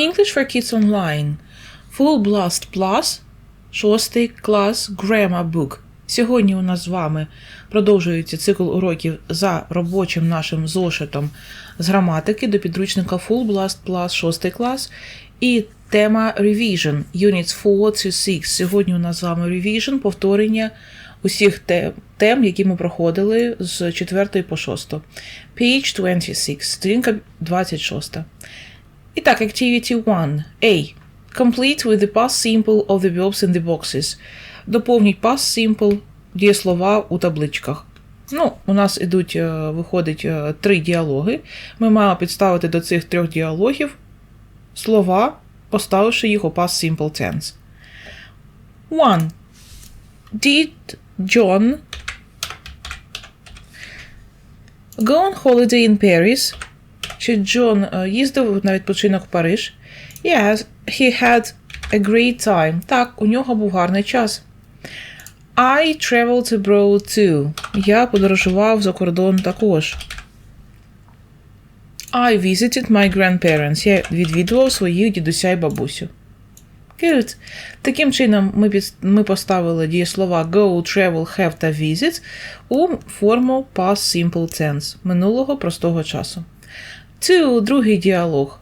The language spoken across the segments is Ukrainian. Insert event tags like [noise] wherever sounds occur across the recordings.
English for Kids Online. Full Blast Plus, шостий клас Grammar Book. Сьогодні у нас з вами продовжується цикл уроків за робочим нашим зошитом з граматики до підручника Full Blast Plus 6 клас. І тема Revision Units 4 to 6. Сьогодні у нас з вами Revision, повторення усіх тем, тем, які ми проходили з 4 по 6. Page 26, сторінка 26. І Activity 1. A. Complete with the past simple of the verbs in the boxes. Доповніть past simple дієслова у табличках. Ну, у нас ідуть, е, виходить е, три діалоги. Ми маємо підставити до цих трьох діалогів слова, поставивши їх у past simple tense. 1. Did John go on holiday in Paris? Чи Джон е, їздив на відпочинок в Париж? Yes, he had a great time. Так, у нього був гарний час. I traveled abroad too. Я подорожував за кордон також. I visited my grandparents. Я відвідував своїх дідуся і бабусю. Good. Таким чином, ми, під, ми поставили дієслова go, travel, have та visit у форму past simple tense минулого простого часу. Two – другий діалог.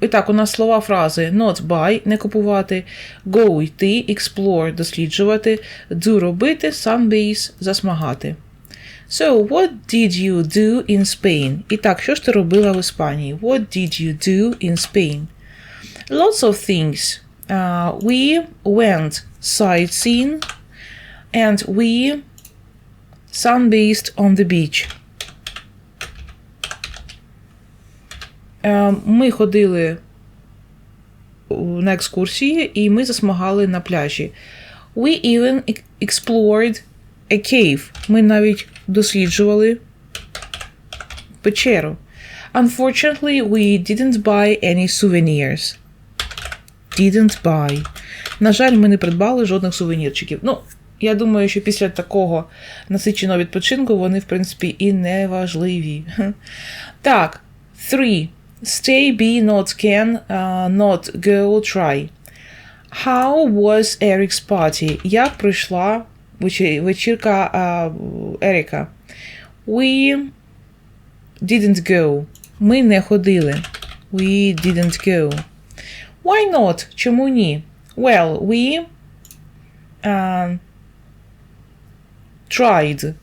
І так, у нас слова фрази not buy не купувати, go йти, explore досліджувати, do робити, sunbase засмагати. So, what did you do in Spain? І так, що ж ти робила в Іспанії? What did you do in Spain? Lots of things. Uh, we went sightseeing and we sunbathed on the beach. Ми ходили на екскурсії і ми засмагали на пляжі. We even explored a cave. Ми навіть досліджували печеру. Unfortunately, we didn't buy any souvenirs. Didn't buy. На жаль, ми не придбали жодних сувенірчиків. Ну, я думаю, що після такого насиченого відпочинку вони, в принципі, і не важливі. [laughs] Так, three. Stay, be, not can, uh, not go, try. How was Eric's party? Як пройшла вечірка uh, Еріка? We didn't go. Ми не ходили. We didn't go. Why not? Чому ні? Well, we uh, tried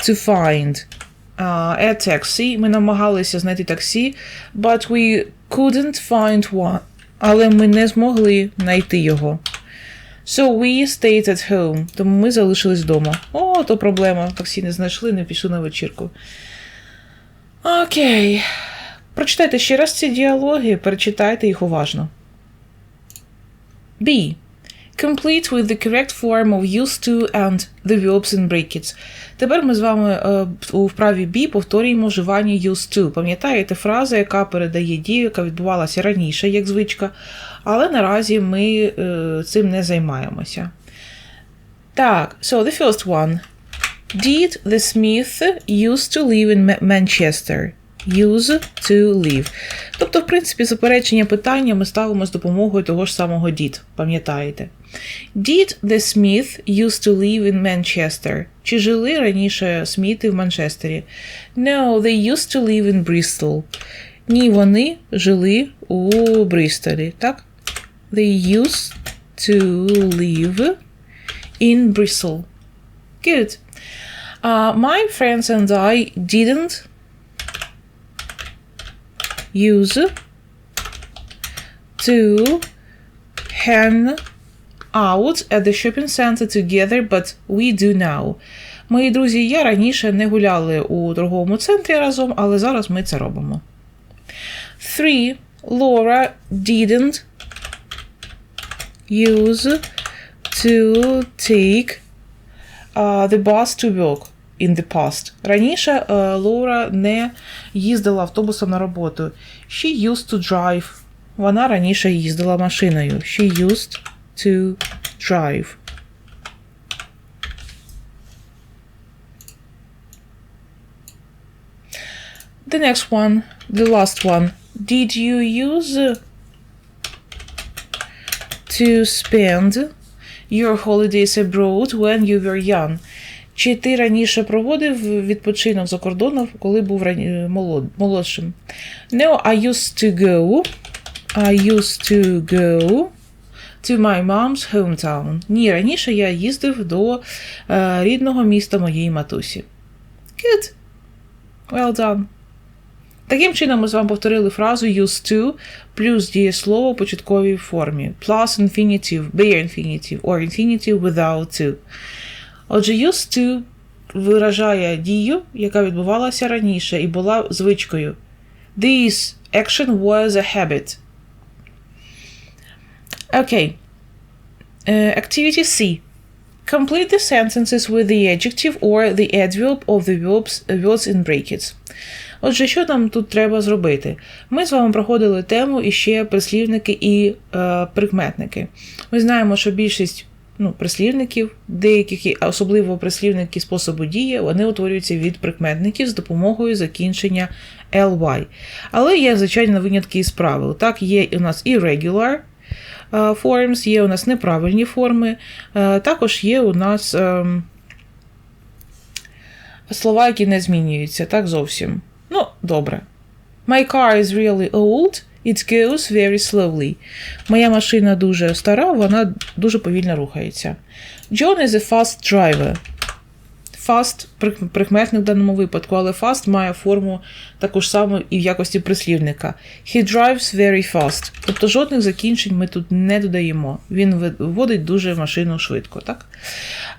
to find uh, a taxi. Ми намагалися знайти таксі, but we couldn't find one. Але ми не змогли знайти його. So we stayed at home. Тому ми залишились вдома. О, то проблема. Таксі не знайшли, не пішли на вечірку. Окей. Прочитайте ще раз ці діалоги, перечитайте їх уважно. B. Complete with the correct form of used to and the verbs in brackets. Тепер ми з вами е, у вправі B повторюємо вживання used to. Пам'ятаєте фраза, яка передає дію, яка відбувалася раніше, як звичка, але наразі ми е, цим не займаємося. Так, so the first one. Did the Smith used to live in Manchester? Use to live. Тобто, в принципі, заперечення питання ми ставимо з допомогою того ж самого did, пам'ятаєте? Did the Smith used to live in Manchester? Чи жили раніше Сміти в Манчестері? No, they used to live in Bristol. Ні, вони жили у Бристолі, так? They used to live in Bristol. Good. Uh, my friends and I didn't use to hang out at the shopping center together, but we do now. Мої друзі я раніше не гуляли у торговому центрі разом, але зараз ми це робимо. 3. Laura didn't use to take uh, the bus to work in the past. Раніше uh, Лора не їздила автобусом на роботу. She used to drive. Вона раніше їздила машиною. She used to drive. The next one, the last one. Did you use to spend your holidays abroad when you were young? Чи ти раніше проводив відпочинок за кордоном, коли був рані- молод, молодшим? No, I used to go. I used to go to my mom's hometown. Ні, раніше я їздив до е, рідного міста моєї матусі. Good. Well done. Таким чином, ми з вами повторили фразу used to плюс дієслово в початковій формі. Plus infinitive, bare infinitive or infinitive without to. Отже, used to виражає дію, яка відбувалася раніше і була звичкою. This action was a habit. Окей. Е, Activity C. Complete the sentences with the adjective or the adverb of the verbs, words in brackets. Отже, що нам тут треба зробити? Ми з вами проходили тему і ще прислівники і е, прикметники. Ми знаємо, що більшість ну, прислівників, деяких, особливо прислівники способу дії, вони утворюються від прикметників з допомогою закінчення ly. Але є, звичайно, винятки із правил. Так, є у нас irregular е, forms, є у нас неправильні форми, е, також є у нас ем, слова, які не змінюються, так зовсім. Ну, добре. My car is really old. It goes very slowly. Моя машина дуже стара, вона дуже повільно рухається. John is a fast driver. Fast прикметник в даному випадку, але fast має форму таку ж саму і в якості прислівника. He drives very fast. Тобто жодних закінчень ми тут не додаємо. Він вводить дуже машину швидко, так?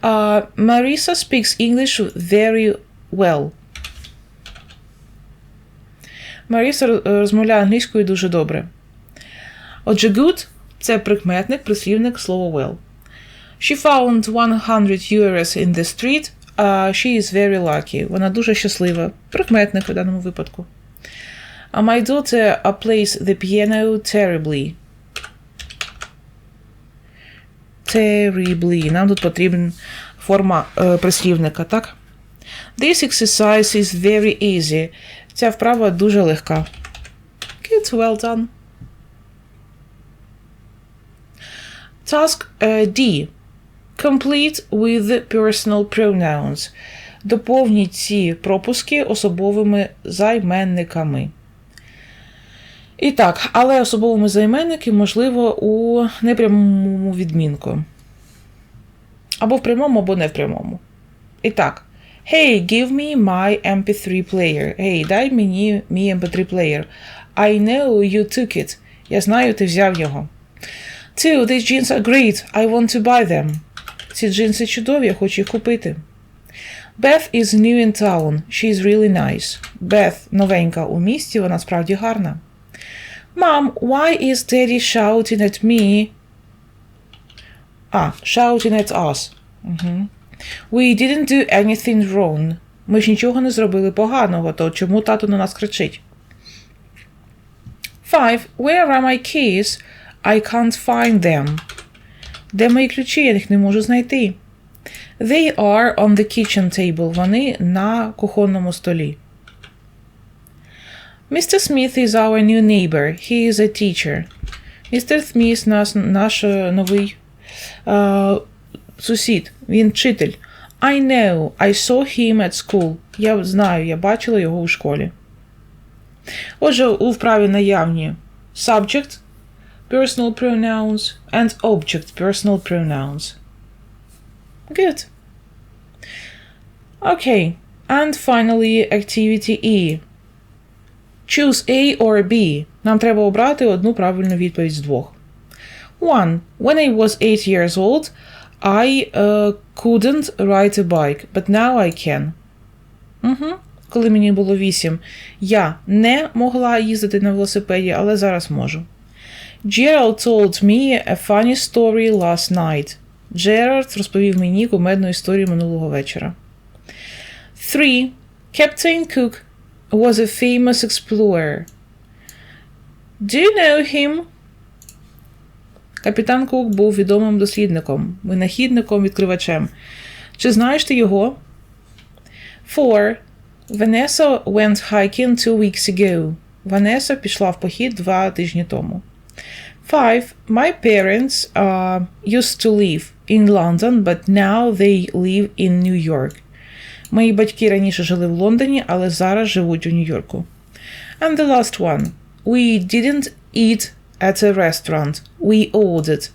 Uh, Marisa speaks English very well. Маріса розмовляє англійською дуже добре. Отже, good це прикметник, прислівник слова well. She found 100 euros in the street. Uh, she is very lucky. Вона дуже щаслива. Прикметник в даному випадку. А my daughter uh, plays the piano terribly. Terribly. Нам тут потрібна форма е, прислівника, так? This exercise is very easy. Ця вправа дуже легка. Good, well done. Task е, D. Complete with personal pronouns. Доповніть ці пропуски особовими займенниками. І так, але особовими займенники можливо у непрямому відмінку. Або в прямому, або не в прямому. І так. Hey, give me my MP3 player. Hey, дай мені мій MP3 player. I know you took it. Я знаю, ти взяв його. Two, these jeans are great. I want to buy them. Ці джинси чудові, я хочу їх купити. Beth is new in town. She is really nice. Beth новенька у місті, вона справді гарна. Mom, why is daddy shouting at me? А, shouting at us. Угу. We didn't do anything wrong. Ми ж нічого не зробили поганого, то чому тато на нас кричить? Five. Where are my keys? I can't find them. Де мої ключі? Я їх не можу знайти. They are on the kitchen table. Вони на кухонному столі. Mr. Smith is our new neighbor. He is a teacher. Містер Сміт наш, наш е, новий е, сусід. Він вчитель. I know. I saw him at school. Я знаю, я бачила його у школі. Отже, у вправі наявні subject, personal pronouns and object, personal pronouns. Good. Okay. And finally, activity E. Choose A or B. Нам треба обрати одну правильну відповідь з двох. One. When I was eight years old, I uh, couldn't ride a bike, but now I can. Угу. Коли мені було вісім, я не могла їздити на велосипеді, але зараз можу. Gerald told me a funny story last night. Джерард розповів мені кумедну історію минулого вечора. 3. Captain Cook was a famous explorer. Do you know him? Капітан Кук був відомим дослідником, винахідником, відкривачем. Чи знаєш ти його? 4. Vanessa went hiking two weeks ago. Ванеса пішла в похід два тижні тому. Five. My parents uh, used to live in London, but now they live in New York. Мої батьки раніше жили в Лондоні, але зараз живуть у Нью-Йорку. And the last one. We didn't eat at a restaurant. We ordered.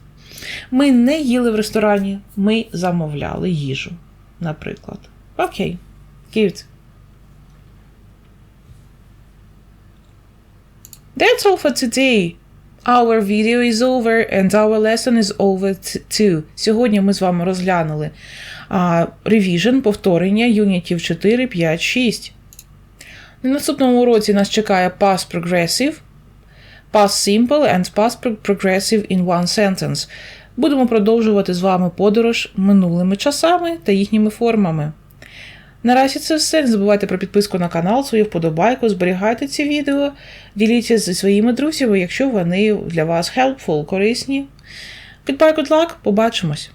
Ми не їли в ресторані, ми замовляли їжу, наприклад. Окей. Good. That's all for today. Our video is over and our lesson is over too. Сьогодні ми з вами розглянули а, revision, повторення юнітів 4, 5, 6. На наступному уроці нас чекає past progressive, past simple and past progressive in one sentence. Будемо продовжувати з вами подорож минулими часами та їхніми формами. Наразі це все. Не забувайте про підписку на канал, свою вподобайку, зберігайте ці відео, діліться зі своїми друзями, якщо вони для вас helpful, корисні. Goodbye, good luck, побачимось!